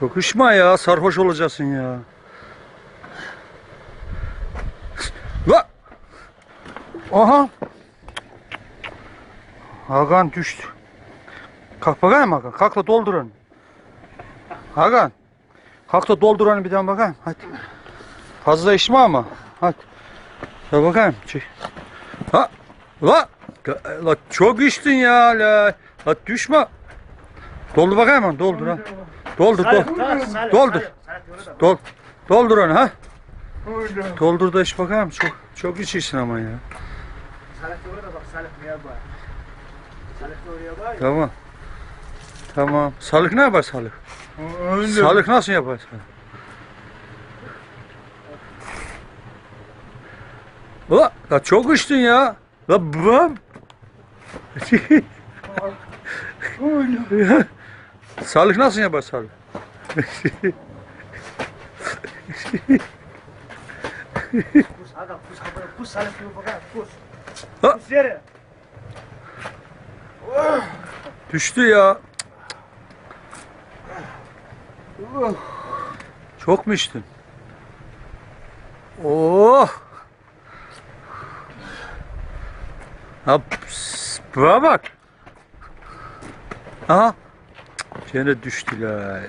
Çok üşme ya. Sarhoş olacaksın ya. La! Aha! Hakan düştü. Kalk bakayım Hakan. Kalk da doldur onu. Hakan. Kalk da doldur onu bir daha bakayım. Hadi. Fazla içme ama. Hadi. Ya bakayım. Çek. Ha. La. La çok içtin ya. La. La düşme. Doldur bakayım. Doldur ha. Doldur doldur. Doldur. Dol. Doldur onu ha. Doldur da iç bakayım. Çok çok içiyorsun ama ya. Tamam. Tamam. Salık ne yapar salık? Salık nasıl yapar salık? La, la çok içtin ya. La bam. Salık nasıl yapar salık? Pus Hakan pus kafana pus Salih gibi bakar pus. Ha. Pus yere. Düştü ya. Çok mu içtin? Oh. Ha, bak. Aha. Gene düştü la.